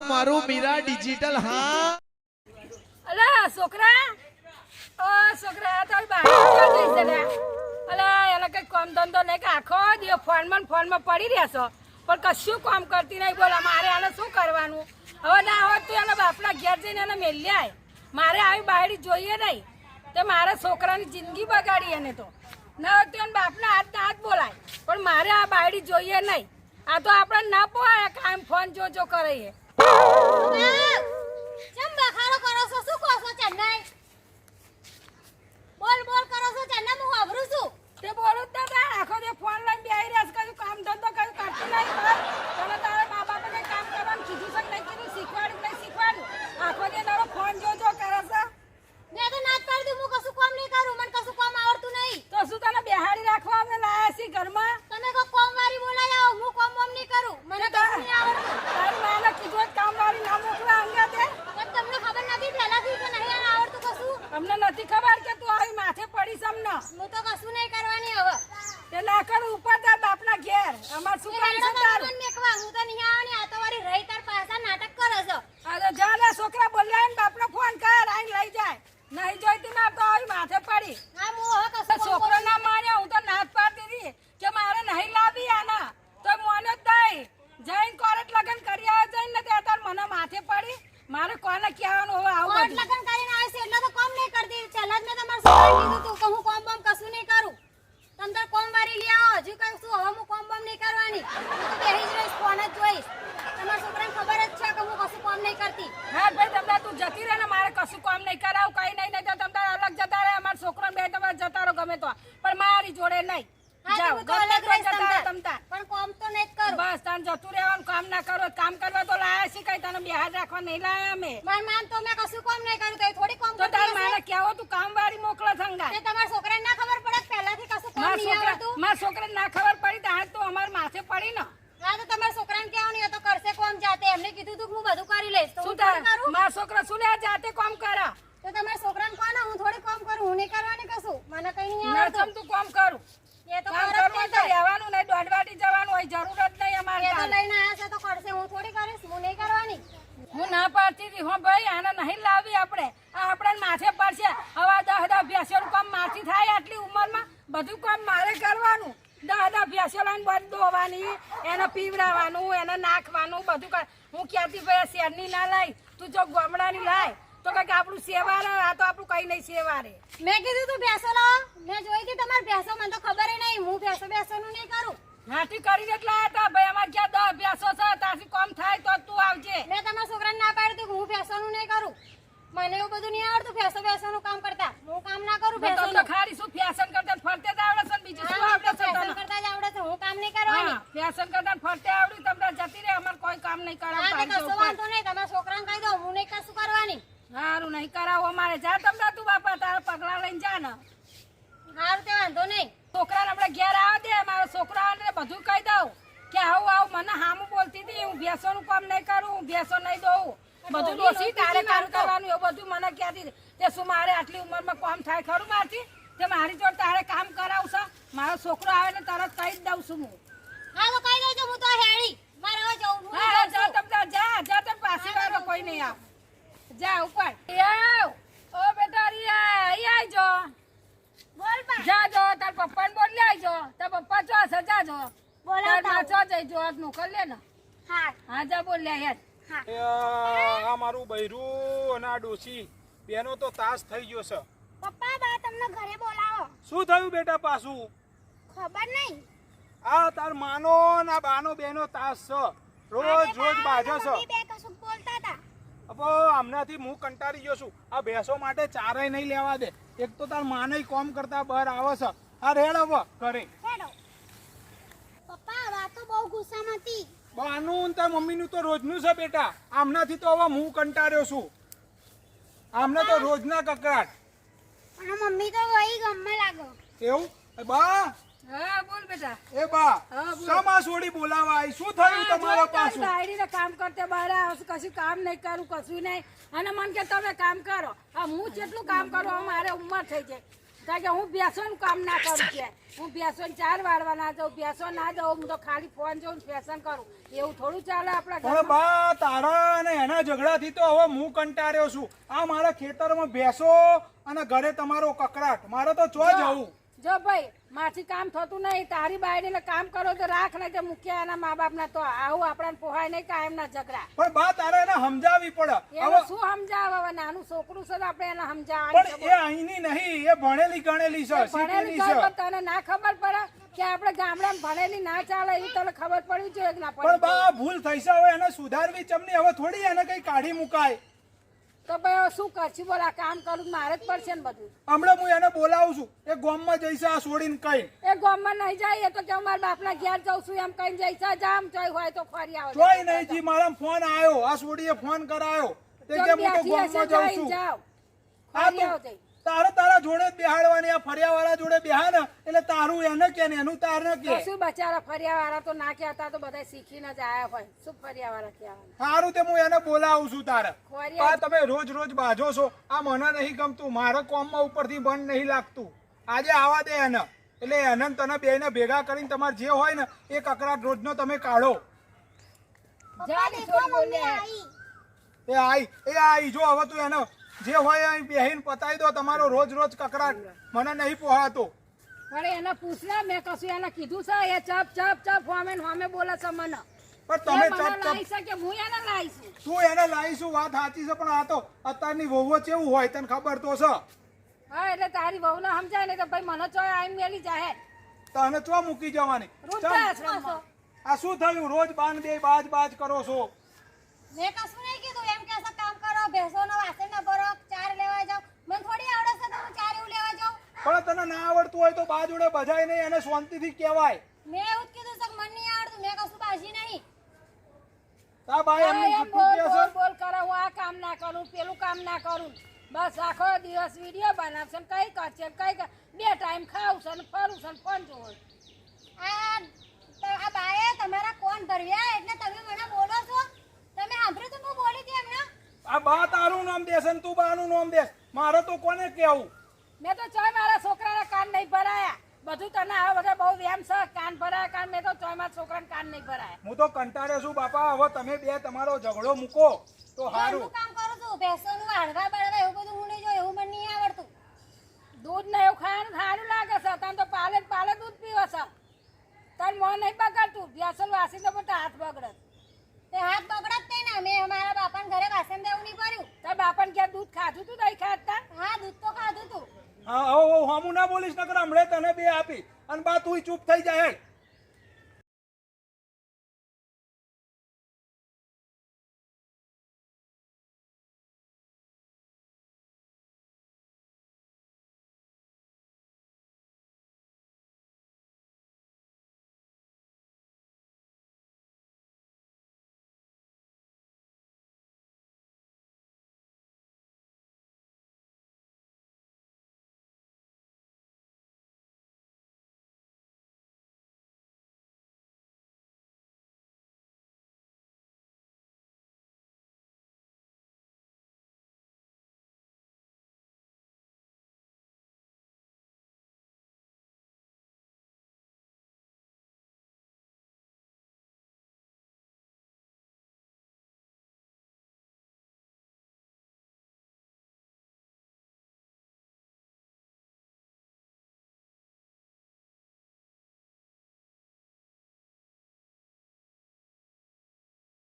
મારું મીરા ડિજિટલ હા? અલા, છોકરા? છોકરા તો બહાર ક્યાં જઈશ અલા કઈ કામ ધંધો નહીં કે આખો દિવસ ફોનમાં ફોનમાં પડી રહેશો. પણ કશું કામ કરતી નહીં, બોલા મારે આને શું કરવાનું? હવે ના હોય તું એના બાપના ઘેર જઈને એને મેલી આય. મારે આવી બાયડી જોઈએ નહીં. તે મારા છોકરાની જિંદગી બગાડી એને તો. ના હોય તો એના બાપના હાથ હાથ બોલાય. પણ મારે આ બાયડી જોઈએ નહીં. આ તો આપણે ના પોવાય કામ ફોન જો જો કરે એ કેમ બખાડો કરો છો શું કહો છો ચેન્નાઈ બોલ બોલ કરો છો ચેન્નાઈ હું વાપરું છું તે બોલું જ નતા આખો દે ફોન લઈને બેહી રહેશે કયું કામ ધંધો કયું કરતી નહીં બસ તને તારા મા બાપે કઈ કામ કરવાનું કીધું છે કે નહીં કીધું શીખવાડ્યું કે નહીં શીખવાડ્યું આખો દે તારો ફોન જો જો કરે છે મેં તો ના જ પાડી દીધું, હું કશું કામ નહીં કરું મને કશું કામ આવડતું નહીં તો શું તને બેહાડી રાખવા અમને લાયા છીએ ઘરમાં તમે કોઈ કોમ વાળી બોલાય આવો હું કોમ વોમ નહીં કરું મને કશું નહીં આવડતું તારી માને કીધું જ કામ વાળી ના મોકલા અંગા તે પણ તમને ખબર નથી પહેલાથી કે નહીં આવડતું કશું અમને નથી ખબર કે તું આવી માથે પડીશ અમને હું તો કશું નહીં કરવાની હવે. ના કર ઉપર તા બાપના ઘેર. અમાર શું કામ છે તારું? મેકવા હું તો નહીં આવવાની આ તો વાળી રહી તાર પાછા નાટક કરો છો આ તો જા ને છોકરા બોલ્યા ને બાપને ફોન કર આઈને લઈ જાય નહીં જોઈતી ના તો આવી માથે પડી હા હું હવે તો કશું છોકરો છોકરો ના માન્યો હું તો નાચ પાડતી હતી કે મારે નહીં લાવી આના તો મોનો જ નહીં જઈને કોરેટ લગન કરી આવે જઈને ને ત્યાં તાર મને માથે પડી મારે કોને કહેવાનું હવે આવું કોર્ટ બધું લગન કરીને આવે છે એટલે તો કોમ નહીં કરતી પહેલા જ મેં તમારે છોકરાને કીધું તું કે હું કોમ બોમ કશું નહીં કરું તમે તાર કોમ વાળી લઈ આવો હજુ કઈ શું હવે હું કોમ બોમ તો બેહી જ રહીશ ફોન જ જોઈશ. તમારા છોકરાને ખબર જ છે કે હું કશું કામ નહીં કરતી. હા ભાઈ તમને તું જતી રહે ને મારે કશું કામ નહીં કરાવું કઈ નહીં નહીં તો તમને અલગ જતા રહે અમારા છોકરો બે તમારે જતા રહો ગમે તો. પણ મારી જોડે નહીં. જાઓ ગમે અલગ તો જતા રહો તમ તમ પણ કોમ તાન જતું રહેવાનું કામ ના કરો કામ કરવા તો લાયા છે કઈ તને બિહાર રાખવા નહીં લાયા અમે. માર માન તો મેં કશું કોમ નહીં કર્યું કઈ થોડી કામ તો તાર હશે? કેવો તું કામ વાળી મોકલો સંગા તે તમાર છોકરાને ના ખબર પડે પહેલાથી કશું કામ નહીં આવડતું મારા છોકરાને ના ખબર પડી તો આજ તો અમાર માથે પડી ને. હા તો તમારા છોકરાને કહેવાનું નહીં તો કરશે કોમ જાતે. એમને કીધું તું હું બધું કરી લઈશ. તો હું તાર? કરું? મારા છોકરા શું લે? જાતે કામ કરે. તો તમારા છોકરાને કોને હું થોડી કામ કરું હું નહીં કરવાની કશું? મને કઈ નહીં આવતું તું કામ કરું. એ તો કામ કરવું તો રહેવાનું નહીં દોડવાટી જવાનું હોય જરૂર જ નહીં અમારે એ તો. લઈને આયા છે તો કરશે હું થોડી કરીશ હું નહીં કરવાની. હું ના પાડતી હતી હો ભાઈ આને નહીં લાવી આપણે. આ આપણે માથે પડશે. હવે દસ દસ ભેંસોનું કામ માથી થાય આટલી ઉંમરમાં? બધું કામ મારે કરવાનું. દસ દસ ભેંસો લઈને બંધ ધોવાની એને પીવડાવવાનું એને નાખવાનું બધું હું ક્યાંથી ભાઈ શેરની ના લાઈ? તું જો ગામડાની લાય. તો કે આપણું સેવારે આ તો આપણું કઈ નહીં સેવારે મેં કીધું તું ભેંસો લાવો. મેં જોઈ હતી તમારે ભેંસો મને તો ખબર નહીં. હું ભેંસો નું નહીં કરું. હાથી કરીને એટલે આયા હતા ભાઈ અમાર જ્યાં દસ ભેંસો છે ત્યાંથી કામ થાય તો તું આવજે. મેં તમારા છોકરાને ના પાડી હતી કે હું ભેંસોનું નહીં કરું. મને એવું બધું નહીં આવડતું ભેંસો નું કામ કરતા હું કામ ના કરું તો તો ભેંસોનું ખાલી શું ફેશન કરતા ને ફરતે જ આવડે છે ને બીજું શું હા, આવડે છે ફેશન તને? કરતા જ આવડે છે હું કામ નહીં કરવાની હા, ફેશન કરતા ને ફરતે આવડ્યું તમને જતી રહે અમારે કોઈ કામ નહીં હા તે કરાવતા કશો વાંધો નહીં તમારા છોકરાને કહી દો હું નહીં કશું કરવાની સારું નહીં કરાવો અમારે જા તમને તું બાપા તારા પગલા લઈને જા ને હારું તે વાંધો નહીં. છોકરાને આપણે ઘેર આવવા દે મારો છોકરો આવે બધું કહી દઉં કે આવું આવું મને હામું બોલતી હતી હું ભેંસોનું કામ નહીં કરું હું ભેંસો નહીં દઉં. બધું ડોસી તારે કામ કરવાનું એવું બધું મને કહેતી હતી. તે શું મારે આટલી ઉંમરમાં કામ થાય ખરું મારથી? તે મારી જોડે તારે કામ કરાવશે મારો છોકરો આવે ને તરત કહી જ દઉં છું હું. હા તો કહી છું હું તો હેડી મારે હવે જવું હું જા છું. જા જા તમે પાછી વાળો કોઈ નહીં આવ. જા ઉપર. યાવ ઓ બેટા રિયા અહીં આવજો. બોલ બા જા તાર પપ્પાને બોલ લે આવજો. તાર પપ્પા ચો સજાજો જા. તારમાં ચો જઈ જો હાથ મોકલ લે ને. હા. હા જા બોલ લે હા. આ મારું બૈરું અને આ ડોસી બેનો તો તાસ થઈ ગયો છે. પપ્પા બા તમને ઘરે બોલાવો. શું થયું બેટા પાછું? ખબર નહીં. આ તાર માનો ને આ બાનો બેનો તાસ છે. રોજ રોજ બાજે છે. અબો હમણાંથી હું કંટાળી ગયો છું. આ ભેંસો માટે ચારાય નહીં લેવા દે. એક તો તાર માને કોમ કરતા બહાર આવે છે. આ રેડ હવે કરે પપ્પા વાત તો બહુ ગુસ્સામાં હતી. બાનું તાર મમ્મીનું તો રોજનું છે બેટા. આમનાથી તો હવે હું કંટાળ્યો છું. આમને તો રોજના કકડાટ અને મમ્મી તો ગઈ ગમમાં લાગો. એવું? બા હા બોલ બેટા. એ બા સમા સોડી બોલાવા આવી શું થયું તમારા પાછું? બાયડીને કામ કરતે બહાર આવશે કશું કામ નહીં કરું કશું નહીં. અને મન કે તમે કામ કરો. હા હું જેટલું કામ કરું મારે ઉંમર થઈ જાય. કારણ કે હું બેસવાનું કામ ના કરું છે. હું બેસન ચાર વાળવા ના જાઉં બેસો ના જાઉં હું તો ખાલી ફોન જોઉં ફેશન કરું. એવું થોડું ચાલે આપણા બા તારા અને એના ઝઘડાથી તો હવે હું કંટાળ્યો છું. આ મારા ખેતરમાં બેસો અને ઘરે તમારો કકરાટ. મારે તો ચો જવું. જો ભાઈ માથી કામ થતું નહીં તારી બાયડીને કામ કરો તો રાખ ને કે મૂક્યા એના મા બાપના તો આવું આપણને પોહાય નહીં કાયમ ના ઝઘડા. પણ બા તારે એને સમજાવવી પડે. હવે શું સમજાવ હવે નાનું છોકરું છે તો આપણે એને સમજાવ પણ એ અહીંની નહીં એ ભણેલી ગણેલી છે ભણેલી છે. તને ના ખબર પડે કે આપણે ગામડામાં ભણેલી ના ચાલે એ તને ખબર પડવી જોઈએ ના પણ બા ભૂલ થઈ છે હવે એને સુધારવી ચમની હવે થોડી એને કઈ કાઢી મુકાય. તો ભાઈ શું કરશું બોલ? આ કામ કરું મારે જ પડશે ને બધું. હમણાં હું એને બોલાવું છું. એ ગામમાં જઈશ આ છોડીને કઈ. એ ગામમાં નહીં જાય એ તો કે મારા મારા બાપના ઘેર જાઉં છું એમ કઈ જઈશ. જામ જોઈ હોય તો ફરી આવે. જોઈ નહીં જી મારા ફોન આવ્યો. આ છોડીએ ફોન કરાયો. તે કે હું તો ગામમાં જઉં છું. આ તો તારે તારા જોડે બેહાડવાની આ ફરિયા વાળા જોડે બેહા ને એટલે તારું એને કે ને એનું તારને કે. શું બચારા ફરિયા વાળા તો ના કહેતા તો બધા શીખીને જ આયા હોય શું ફરિયા વાળા કહેવાના? સારું તે હું એને બોલાવું છું તારે. આ તમે રોજ રોજ બાજો છો. આ મને નહીં ગમતું. મારા કોમમાં ઉપરથી મન નહીં લાગતું. આજે આવા દે એને. એટલે એને તને તને બેને ભેગા કરીને તમારે જે હોય ને એ કકરાટ રોજનો તમે કાઢો. એ આઈ એ આઈ જો હવે તું એને જે હોય અહીં બેહીને પતાવી દો તમારો રોજ રોજ કકરાટ મને નહીં પોહાતો. અરે એને પૂછ્યા મેં કશું એને કીધું છે એ ચપ ચપ ચપ હોમે ને હોમે બોલે છે મને. પણ તમે ચપ ચપ. કે હું એને લાઈશું તું એને લાવીશું વાત સાચી છે પણ આ તો અત્યારની વહુઓ કેવું હોય તને ખબર તો છે. હા એટલે તારી વહુને સમજાય ને તો ભાઈ મને ચોય આઈ મેલી જાહે. તને ચો મૂકી જવાની. આ શું થયું? રોજ બાન બે બાજ બાજ કરો છો. મેં કશું નહીં કીધું. એમ કે કામ કરો ભેંસોનો વાસણ ન ભરો ચાર લેવા જાઓ. મને થોડી આવડે છે તો હું ચાર એવું લેવા જાઉં પણ તને ના આવડતું હોય તો બા જોડે બજાય નહીં એને શાંતિથી કહેવાય. મેં એવું જ કીધું છે મને નહીં આવડતું. મેં કશું બાજી નહીં. તા બા એમ બોલ બોલ બોલ કરે હું આ કામ ના કરું પેલું કામ ના કરું. બસ આખો દિવસ વીડિયો બનાવશે ને કઈ કરશે કઈ બે ટાઈમ ખાવું છે ને ફરું છે ને ફોન જોવું. આ તો આ બાએ તમારા કોણ ભરવ્યા એટલે તમે મને બોલો છો? તમે સાંભળ્યું તું હું બોલી હતી હમણાં આ બા તારું નામ દેસ અને તું બાનું નામ દેસ મારે તો કોને કેવું મેં તો ચોય મારા છોકરાના કાન નહીં ભરાયા. બધું તને આ બધા બહુ વ્યામ છે. કાન ભરાયા કાન મેં તો ચોય મારા છોકરાને કાન નહીં ભરાયા. હું તો કંટાળે છું બાપા. હવે તમે બે તમારો ઝઘડો મૂકો. તો સારું ઘરનું કામ કરું છું. ભેંસોનું હાડવા બળવા એવું બધું હું નહીં જો એવું મને નહીં આવડતું દૂધ ને એવું ખાવાનું સારું લાગે છે તને તો પાલે જ પાલે દૂધ પીવે છે તને મોં નહીં બગાડતું ભેંસલ વાસી તો બધા હાથ બગડે તે હાથ બગડત તે ને મેં અમારા બાપાને ઘરે વાસણ દેવું નહીં કર્યું તાર બાપાને ક્યાં દૂધ ખાધું તું નહીં ખાતા હા દૂધ હમું ના બોલીશ નકર હમણે તને બે આપી અને બા તું ચૂપ થઈ જાય.